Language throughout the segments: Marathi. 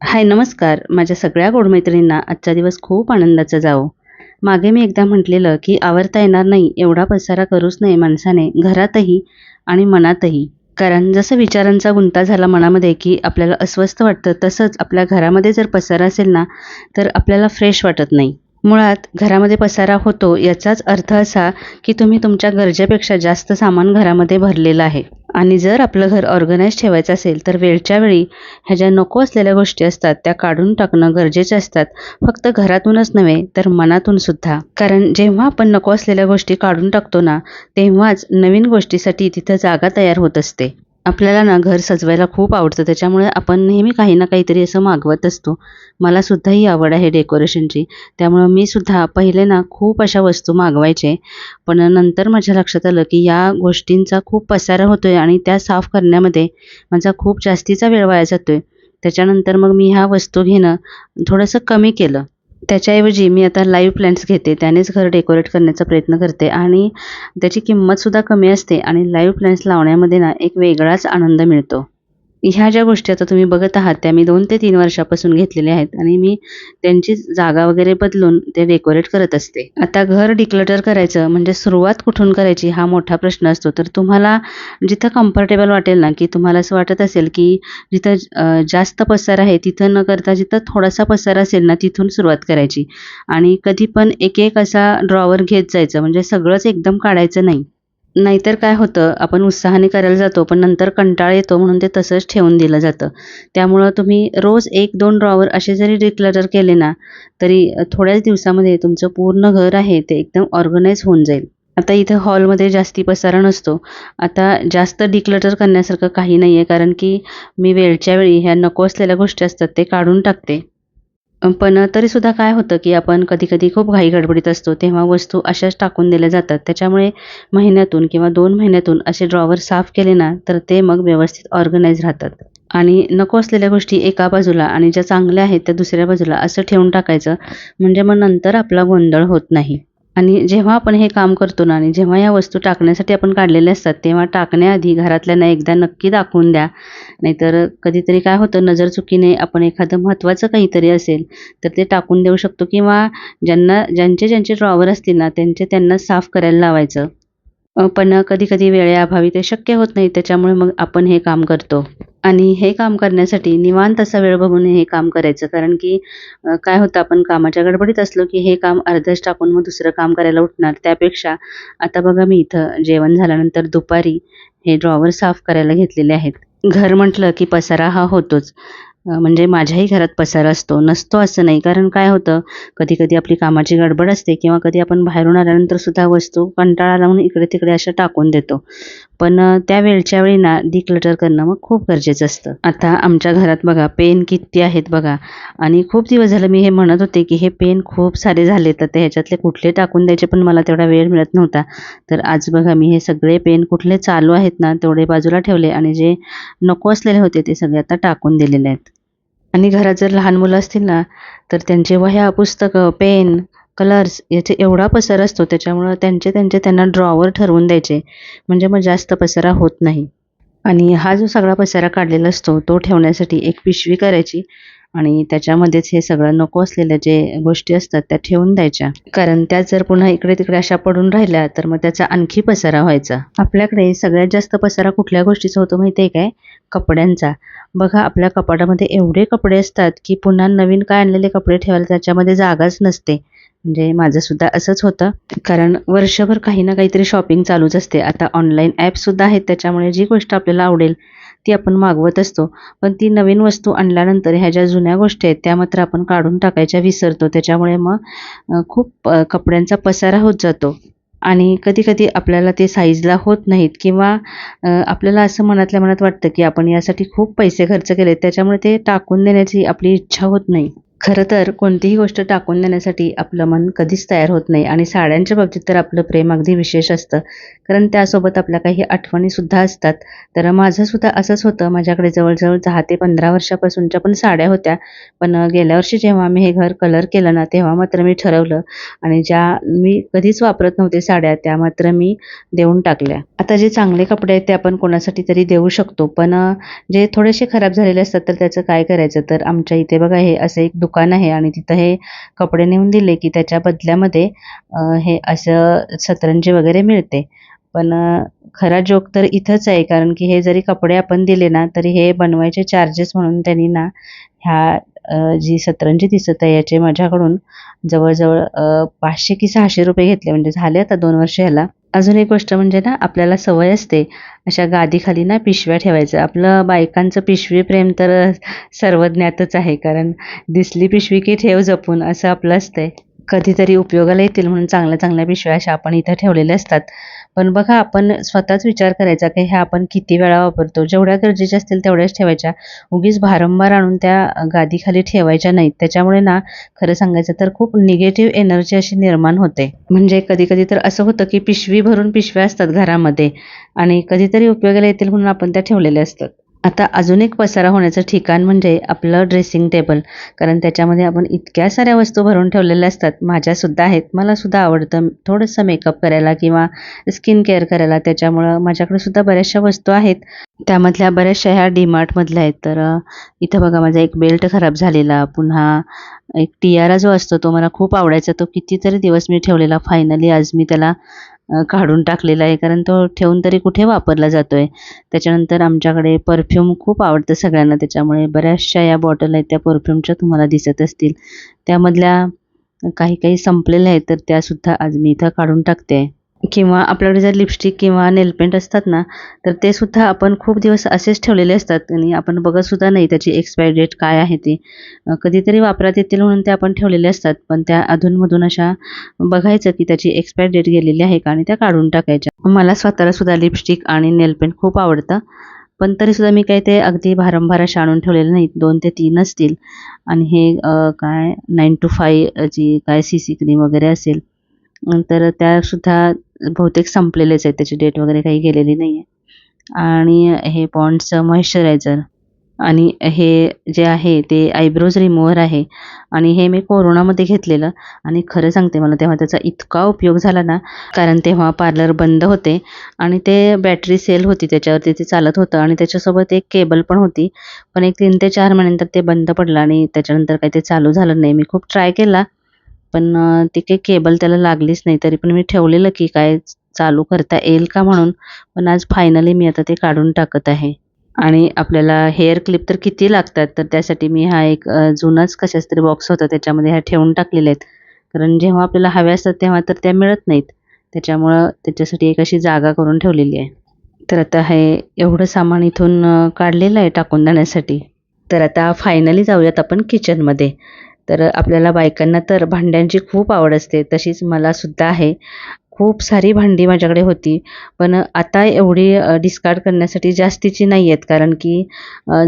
हाय नमस्कार. माझ्या सगळ्या गोडमैत्रिणींना आजचा दिवस खूप आनंदाचा जावो. मागे मी एकदा म्हटलेलं की आवरता येणार नाही एवढा पसारा करूच नये माणसाने घरातही आणि मनातही. कारण जसं विचारांचा गुंता झाला मनामध्ये की आपल्याला अस्वस्थ वाटतं तसंच आपल्या घरामध्ये जर पसारा असेल ना तर आपल्याला फ्रेश वाटत नाही. मुळात घरामध्ये पसारा होतो याचाच अर्थ असा की तुम्ही तुमच्या गरजेपेक्षा जास्त सामान घरामध्ये भरलेलं आहे. आणि जर आपलं घर ऑर्गनाईज ठेवायचं असेल तर वेळच्या वेळी ह्या ज्या नको असलेल्या गोष्टी असतात त्या काढून टाकणं गरजेचे असतात. फक्त घरातूनच नव्हे तर मनातून सुद्धा. कारण जेव्हा आपण नको असलेल्या गोष्टी काढून टाकतो ना तेव्हाच नवीन गोष्टीसाठी तिथं जागा तयार होत असते. आपल्याला ना घर सजवायला खूप आवडतं. त्याच्यामुळे आपण नेहमी काही ना काहीतरी असं मागवत असतो. मला सुद्धा ही आवड आहे डेकोरेशनची. त्यामुळं मी सुद्धा पहिले ना खूप अशा वस्तू मागवायचे. पण नंतर माझ्या लक्षात आलं की या गोष्टींचा खूप पसारा होतोय आणि त्या साफ करण्यामध्ये माझा खूप जास्तीचा वेळ वाया जातोय. त्याच्यानंतर मग मी ह्या वस्तू घेणं थोडंसं कमी केलं. त्याच्याऐवजी मी आता लाईव्ह प्लॅन्ट्स घेते त्यानेच घर डेकोरेट करण्याचा प्रयत्न करते आणि त्याची किंमतसुद्धा कमी असते आणि लाईव्ह प्लॅन्ट्स लावण्यामध्ये ना एक वेगळाच आनंद मिळतो. ह्या ज्या गोष्टी आता तुम्ही बघत आहात त्या मी दोन ते तीन वर्षापासून घेतलेल्या आहेत आणि मी त्यांची जागा वगैरे बदलून ते डेकोरेट करत असते. आता घर डिक्लटर करायचं म्हणजे सुरुवात कुठून करायची हा मोठा प्रश्न असतो. तर तुम्हाला जिथं कम्फर्टेबल वाटेल ना की तुम्हाला असं वाटत असेल की जिथं जास्त पसार आहे तिथं न करता जिथं थोडासा पसार असेल ना तिथून सुरुवात करायची. आणि कधी पण एक एक असा ड्रॉवर घेत जायचं. म्हणजे सगळंच एकदम काढायचं नाही. नाहीतर काय होतं आपण उत्साहाने करायला जातो पण नंतर कंटाळा येतो म्हणून ते तसंच ठेवून दिलं जातं. त्यामुळं तुम्ही रोज एक दोन ड्रॉवर असे जरी डिक्लटर केले ना तरी थोड्याच दिवसामध्ये तुमचं पूर्ण घर आहे ते एकदम ऑर्गनाईज होऊन जाईल. आता इथं हॉलमध्ये जास्ती पसारा नसतो. आता जास्त डिक्लटर करण्यासारखं काही नाही आहे कारण की मी वेळच्या वेळी ह्या नको असलेल्या गोष्टी असतात ते काढून टाकते. पण तरीसुद्धा काय होतं की आपण कधी कधी खूप घाई गडबडीत असतो तेव्हा वस्तू अशाच टाकून दिल्या जातात. त्याच्यामुळे महिन्यातून किंवा दोन महिन्यातून असे ड्रॉवर साफ केले ना तर ते मग व्यवस्थित ऑर्गनाईज राहतात. आणि नको असलेल्या गोष्टी एका बाजूला आणि ज्या चांगल्या आहेत त्या दुसऱ्या बाजूला असं ठेवून टाकायचं म्हणजे मग नंतर आपला गोंधळ होत नाही. आणि जेव्हा आपण हे काम करतो ना आणि जेव्हा या वस्तू टाकण्यासाठी आपण काढलेल्या असतात तेव्हा टाकण्याआधी घरातल्यांना एकदा नक्की दाखवून द्या. नाहीतर कधीतरी काय होतं नजर चुकीने आपण एखादं महत्त्वाचं काहीतरी असेल तर ते टाकून देऊ शकतो. किंवा ज्यांना ज्यांचे ज्यांचे ड्रॉवर असतील ना त्यांचे त्यांना साफ करायला लावायचं. पण कधी कधी वेळेअभावी ते शक्य होत नाही त्याच्यामुळे मग आपण हे काम करतो. आणि हे काम करण्यासाठी निवांत असा वेळ बघून हे काम करायचं. कारण की काय होतं आपण कामाच्या गडबडीत असलो की हे काम अर्धच टाकून मग दुसरं काम करायला उठणार. त्यापेक्षा आता बघा मी इथं जेवण झाल्यानंतर दुपारी हे ड्रॉवर साफ करायला घेतलेले आहेत. घर म्हटलं की पसारा हा होतोच. म्हणजे माझ्याही घरात पसारा असतो नसतो असं नाही. कारण काय होतं कधी कधी आपली कामाची गडबड असते किंवा कधी आपण बाहेरून आल्यानंतर सुद्धा वस्तू कंटाळा लावून इकडे तिकडे अशा टाकून देतो. पण त्या वेळच्या वेळी ना डिक्लटर करणं मग खूप गरजेचं असतं. आता आमच्या घरात बघा पेन किती आहेत बघा. आणि खूप दिवस झालं मी हे म्हणत होते की हे पेन खूप सारे झाले तर ते ह्याच्यातले कुठले टाकून द्यायचे पण मला तेवढा वेळ मिळत नव्हता. तर आज बघा मी हे सगळे पेन कुठले चालू आहेत ना तेवढे बाजूला ठेवले आणि जे नको असलेले होते ते सगळे आता टाकून दिलेले आहेत. आणि घरात जर लहान मुलं असतील ना तर त्यांचे वह्या पुस्तकं पेन कलर्स याचे एवढा पसारा असतो त्याच्यामुळं त्यांचे त्यांचे त्यांना ड्रॉवर ठरवून द्यायचे. म्हणजे मग जास्त पसारा होत नाही. आणि हा जो सगळा पसारा काढलेला असतो तो ठेवण्यासाठी एक पिशवी करायची. आणि त्याच्यामध्येच हे सगळं नको असलेल्या जे गोष्टी असतात त्या ठेवून द्यायच्या. कारण त्या जर पुन्हा इकडे तिकडे अशा पडून राहिल्या तर मग त्याचा आणखी पसारा व्हायचा. आपल्याकडे सगळ्यात जास्त पसारा कुठल्या गोष्टीचा होतो माहिती आहे काय? कपड्यांचा. बघा आपल्या कपाटामध्ये एवढे कपडे असतात की पुन्हा नवीन काय आणलेले कपडे ठेवायला त्याच्यामध्ये जागाच नसते. म्हणजे माझं सुद्धा असंच होतं. कारण वर्षभर काही ना काहीतरी शॉपिंग चालूच असते. आता ऑनलाईन ॲपसुद्धा आहेत त्याच्यामुळे जी गोष्ट आपल्याला आवडेल ती आपण मागवत असतो. पण ती नवीन वस्तू आणल्यानंतर ह्या ज्या जुन्या गोष्टी आहेत त्या मात्र आपण काढून टाकायच्या विसरतो. त्याच्यामुळे मग खूप कपड्यांचा पसारा होत जातो. आणि कधी कधी आपल्याला ते साईजला होत नाहीत किंवा आपल्याला असं मनातल्या मनात वाटतं की आपण यासाठी खूप पैसे खर्च केले त्याच्यामुळे ते टाकून देण्याची आपली इच्छा होत नाही. खरं तर कोणतीही गोष्ट टाकून देण्यासाठी आपलं मन कधीच तयार होत नाही आणि साड्यांच्या बाबतीत तर आपलं प्रेम अगदी विशेष असतं. कारण त्यासोबत आपल्या काही आठवणीसुद्धा असतात. तर माझंसुद्धा असंच होतं. माझ्याकडे जवळजवळ दहा ते पंधरा वर्षापासूनच्या पण साड्या होत्या. पण गेल्या वर्षी जेव्हा मी हे घर कलर केलं ना तेव्हा मात्र मी ठरवलं. आणि ज्या मी कधीच वापरत नव्हते साड्या त्या मात्र मी देऊन टाकल्या. आता जे चांगले कपडे आहेत ते आपण कोणासाठी तरी देऊ शकतो. पण जे थोडेसे खराब झालेले असतात तर त्याचं काय करायचं? तर आमच्या इथे बघा हे असं एक दुकान आहे आणि तिथं हे कपडे नेऊन दिले की त्याच्या बदल्यामध्ये हे असं सतरंजी वगैरे मिळते. पण खरा जोक तर इथंच आहे कारण की हे जरी कपडे आपण दिले ना तरी हे बनवायचे चार्जेस म्हणून त्यांनी ना ह्या जी सतरंजी दिसत आहे याचे माझ्याकडून जवळजवळ पाचशे की सहाशे रुपये घेतले. म्हणजे झाले आता दोन वर्ष ह्याला. अजून एक गोष्ट म्हणजे ना आपल्याला सवय असते. अशा गादीखाली ना पिशव्या ठेवायचं आपलं बायकांचं पिशवी प्रेम तर सर्वज्ञातच आहे. कारण दिसली पिशवी की ठेव जपून असं आपलं असतंय. कधीतरी उपयोगाला येतील म्हणून चांगल्या चांगल्या पिशव्या अशा आपण इथं ठेवलेल्या असतात. पण बघा आपण स्वतःच विचार करायचा की ह्या आपण किती वेळा वापरतो? जेवढ्या गरजेच्या असतील तेवढ्याच ठेवायच्या. उगीच भारंभार आणून त्या गादीखाली ठेवायच्या नाहीत. त्याच्यामुळे ना खरं सांगायचं तर खूप निगेटिव्ह एनर्जी अशी निर्माण होते. म्हणजे कधी कधी तर असं होतं की पिशवी भरून पिशव्या असतात घरामध्ये आणि कधीतरी उपयोगाला येतील म्हणून आपण त्या ठेवलेल्या असतात. आता अजून एक पसारा होण्याचं ठिकाण म्हणजे आपलं ड्रेसिंग टेबल कारण त्याच्यामध्ये आपण इतक्या साऱ्या वस्तू भरून ठेवलेल्या असतात. माझ्यासुद्धा आहेत. मलासुद्धा आवडतं थोडंसं मेकअप करायला किंवा स्किन केअर करायला. त्याच्यामुळं माझ्याकडे सुद्धा बऱ्याचशा वस्तू आहेत. त्यामधल्या बऱ्याचशा ह्या डीमार्टमधल्या आहेत. तर इथं बघा माझा एक बेल्ट खराब झालेला. पुन्हा एक टियारा जो असतो तो मला खूप आवडायचा. तो कितीतरी दिवस मी ठेवलेला. फायनली आज मी त्याला काढून टाकलेला आहे. कारण तो ठेवून तरी कुठे वापरला जातो आहे त्याच्यानंतर आमच्याकडे परफ्यूम खूप आवडतं सगळ्यांना. त्याच्यामुळे बऱ्याचशा या बॉटल आहेत त्या परफ्यूमच्या तुम्हाला दिसत असतील. त्यामधल्या काही काही संपलेल्या आहेत तर त्यासुद्धा आज मी इथं काढून टाकते. आहे किंवा आपल्याकडे जर लिपस्टिक किंवा नेलपेंट असतात ना तर ते सुद्धा आपण खूप दिवस असेच ठेवलेले असतात आणि आपण बघतसुद्धा नाही त्याची एक्सपायरी डेट काय आहे ती. कधीतरी वापरात येतील म्हणून ते आपण ठेवलेले असतात पण त्या अधूनमधून अशा बघायचं की त्याची एक्सपायरी डेट गेलेली आहे का आणि त्या काढून टाकायच्या. मला स्वतःला सुद्धा लिपस्टिक आणि नेलपेंट खूप आवडतं पण तरीसुद्धा मी काही ते अगदी भारंभार अशा आणून ठेवलेले नाहीत. दोन ते तीन असतील. आणि हे काय नाईन टू फाय जी काय सी सी क्रीम वगैरे असेल तर त्यासुद्धा बहुतेक संपलेलेच आहेत. त्याची डेट वगैरे काही गेलेली नाही आहे आणि हे पॉन्ड्सचं मॉइश्चरायझर आणि हे जे आहे ते आयब्रोज रिमूव्हर आहे. आणि हे मी कोरोनामध्ये घेतलेलं. आणि खरं सांगते मला तेव्हा त्याचा इतका उपयोग झाला ना कारण तेव्हा पार्लर बंद होते. आणि ते बॅटरी सेल होती त्याच्यावरती ते चालत होतं. आणि त्याच्यासोबत एक केबल पण होती. पण एक तीन ते चार महिन्यानंतर ते बंद पडलं आणि त्याच्यानंतर काही ते चालू झालं नाही. मी खूप ट्राय केला. पण ती काही केबल त्याला लागलीच नाही तरी पण मी ठेवलेलं की काय चालू करता येईल का म्हणून. पण आज फायनली मी आता ते काढून टाकत आहे. आणि आपल्याला हेअर क्लिप तर किती लागतात तर त्यासाठी मी हा एक जुनाच कशाच तरी बॉक्स होता त्याच्यामध्ये ह्या ठेवून टाकलेल्या आहेत. कारण जेव्हा आपल्याला हव्या असतात तेव्हा तर त्या मिळत नाहीत. त्याच्यामुळं त्याच्यासाठी एक अशी जागा करून ठेवलेली आहे. तर आता हे एवढं सामान इथून काढलेलं आहे टाकून देण्यासाठी. तर आता फायनली जाऊयात आपण किचनमध्ये तर आपल्याला बायकांना तर भांड्यांची खूप आवड असते तशीच मलासुद्धा आहे. खूप सारी भांडी माझ्याकडे होती. पण आता एवढी डिस्कार्ड करण्यासाठी जास्तीची नाही आहेत कारण की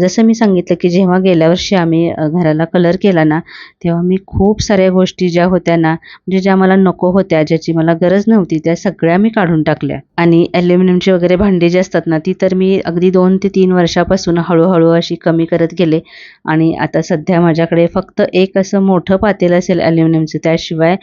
जसं मी सांगितलं की जेव्हा गेल्या वर्षी आम्ही घराला कलर केला ना तेव्हा मी खूप साऱ्या गोष्टी ज्या होत्या ना म्हणजे ज्या मला नको होत्या ज्याची मला गरज नव्हती त्या सगळ्या मी काढून टाकल्या. आणि ॲल्युमिनियमची वगैरे भांडी जी असतात ना ती तर मी अगदी दोन ते तीन वर्षापासून हळूहळू अशी कमी करत गेले. आणि आता सध्या माझ्याकडे फक्त एक असं मोठं पातेलं असेल ॲल्युमिनियमचं त्याशिवाय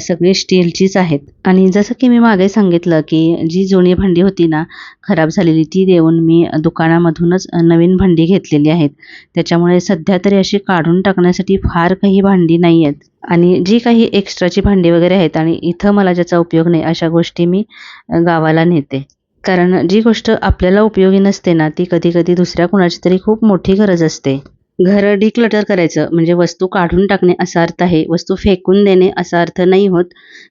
सगळी स्टीलचीच आहेत. आणि जर जसं की मी मागे सांगितलं की जी जुनी भांडी होती ना खराब झालेली ती देऊन मी दुकानामधूनच नवीन भांडी घेतलेली आहेत. त्याच्यामुळे सध्या तरी अशी काढून टाकण्यासाठी फार काही भांडी नाही आहेत आणि जी काही एक्स्ट्राची भांडी वगैरे आहेत आणि इथं मला ज्याचा उपयोग नाही अशा गोष्टी मी गावाला नेते. कारण जी गोष्ट आपल्याला उपयोगी नसते ना ती कधी कधी दुसऱ्या कुणाची तरी खूप मोठी गरज असते. घर डिक्लटर करायचं. म्हणजे वस्तू काढून टाकणे असा अर्थ आहे. वस्तू फेकून देणे असा अर्थ नाही होत.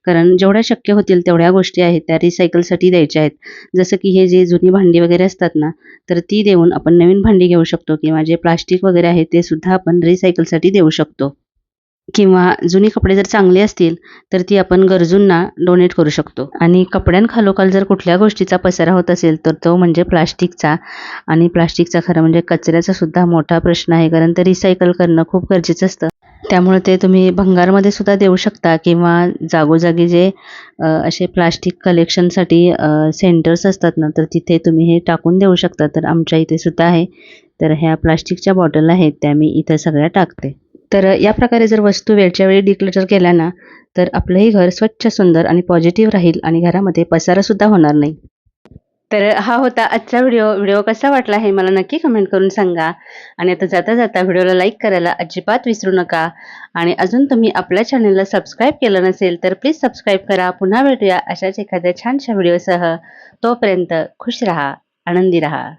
कारण जेवढ्या शक्य होतील तेवढ्या गोष्टी आहेत. त्या रिसायकलसाठी द्यायच्या आहेत. जसं की हे जे जुनी भांडी वगैरे असतात ना तर ती देऊन आपण नवीन भांडी घेऊ शकतो किंवा जे प्लास्टिक वगैरे आहे ते सुद्धा आपण रिसायकलसाठी देऊ शकतो. किंवा जुनी कपडे जर चांगले असतील तर ती आपण गरजूंना डोनेट करू शकतो. आणि कपड्यांखालोखाल जर कुठल्या गोष्टीचा पसारा होत असेल तर तो म्हणजे प्लास्टिकचा. आणि प्लास्टिकचा खरं म्हणजे कचऱ्याचा सुद्धा मोठा प्रश्न आहे कारण ते रिसायकल करणं खूप गरजेचं असतं. त्यामुळे ते तुम्ही भंगारमध्ये सुद्धा देऊ शकता किंवा जागोजागी जे असे प्लास्टिक कलेक्शनसाठी सेंटर्स असतात ना तर तिथे तुम्ही हे टाकून देऊ शकता. तर आमच्या इथे सुद्धा आहे. तर ह्या प्लास्टिकच्या बॉटल आहेत त्या मी इथं सगळ्या टाकते. तर या प्रकारे जर वस्तू वेळच्या वेळी डिक्लटर केल्या ना तर आपलंही घर स्वच्छ सुंदर आणि पॉझिटिव्ह राहील आणि घरामध्ये पसारासुद्धा होणार नाही. तर हा होता आजचा व्हिडिओ व्हिडिओ कसा वाटला हे मला नक्की कमेंट करून सांगा. आणि आता जाता जाता व्हिडिओला लाईक करायला अजिबात विसरू नका. आणि अजून तुम्ही आपल्या चॅनलला सबस्क्राईब केलं नसेल तर प्लीज सबस्क्राईब करा. पुन्हा भेटूया अशाच एखाद्या छानशा व्हिडिओसह तोपर्यंत खुश रहा आनंदी रहा.